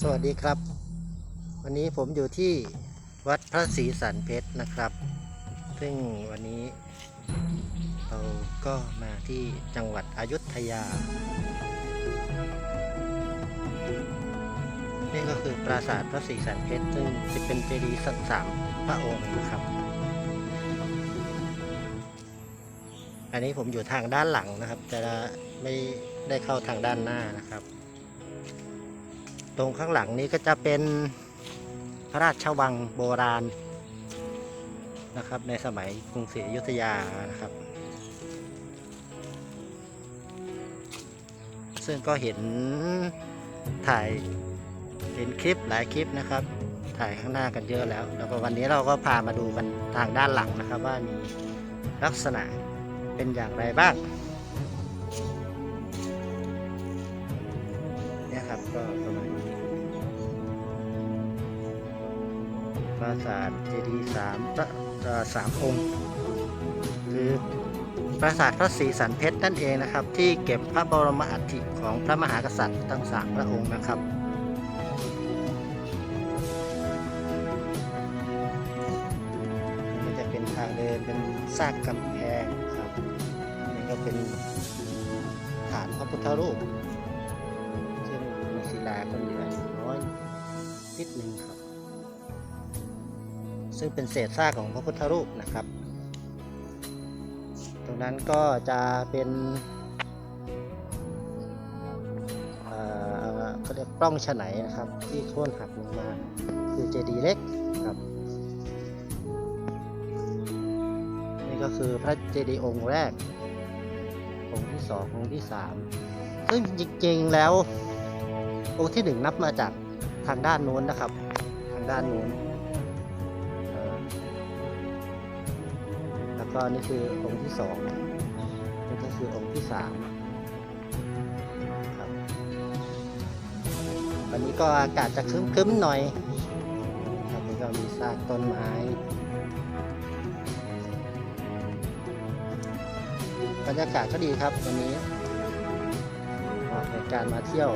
สวัสดีครับ วันนี้ผมอยู่ที่วัดพระศรีสันเพชรนะครับ ซึ่งวันนี้เราก็มาที่จังหวัดอยุธยา นี่ก็คือปราสาทพระศรีสันเพชรซึ่งจะเป็นเจดีย์สักสามพระองค์นะครับ อันนี้ผมอยู่ทางด้านหลังนะครับ จะไม่ได้เข้าทางด้านหน้านะครับ ตรงข้างหลังนี้ก็จะเป็นพระราชวังโบราณนะครับ ในสมัยกรุงศรีอยุธยานะครับ ซึ่งก็เห็นถ่ายเห็นคลิปหลายคลิปนะครับ ถ่ายข้างหน้ากันเยอะแล้ว แล้วก็วันนี้เราก็พามาดูกันทางด้านหลังนะครับ ว่ามีลักษณะเป็นอย่างไรบ้างเนี่ยครับก็ประมาณ ราสาทเจดีย์สามพระสามองค์คือปราสาทพระศรีสันเพชรนั่นเองนะครับ ที่เก็บพระบรมอัฐิของพระมหากษัตริย์ทั้งสามพระองค์นะครับนี่จะเป็นทางเดินเป็นซากกำแพงครับนี่ก็เป็นฐานพระพุทธรูปซึ่งมีศิลาก็เหลือยู่น้ ซึ่งเป็นเศษซากของพระพุทธรูปนะครับ ตรงนั้นก็จะเป็นเขาเรียกปล้องฉไนนะครับ ที่โค่นหักลงมาคือเจดีย์เล็กครับ นี่ก็คือพระเจดีย์องค์แรก องค์ที่สององค์ที่สามซึ่งจริงๆแล้วองค์ที่หนึ่งนับมาจากทางด้านโน้นนะครับ ทางด้านโน้น ก็นี่คือองค์ที่สองนี่ก็คือองค์ที่สามครับ วันนี้ก็อากาศจะครึ้มๆหน่อย ครับนี่ก็มีซากต้นไม้บรรยากาศก็ดีครับวันนี้เหมาะในการมาเที่ยว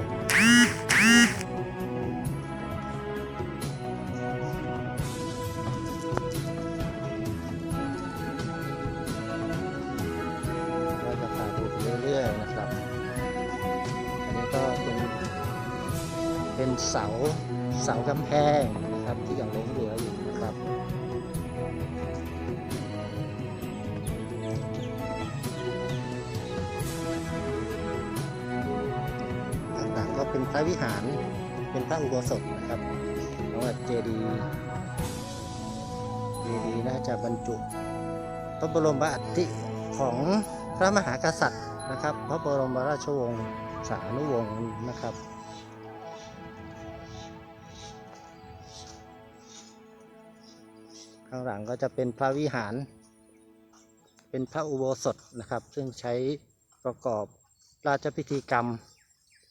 เป็นเสาเสากำแพงนะครับที่ยังหลงเหลืออยู่นะครับ ต่างๆก็เป็นพระวิหารเป็นพระอุโบสถนะครับเพราะว่าเจดีย์เจดีย์น่าจะบรรจุพระบรมอัฐิของพระมหากษัตริย์นะครับ พระบรมราชวงศ์สานุวงศ์นะครับ ข้างหลังก็จะเป็นพระวิหาร เป็นพระอุโบสถนะครับ ซึ่งใช้ประกอบราชพิธีกรรม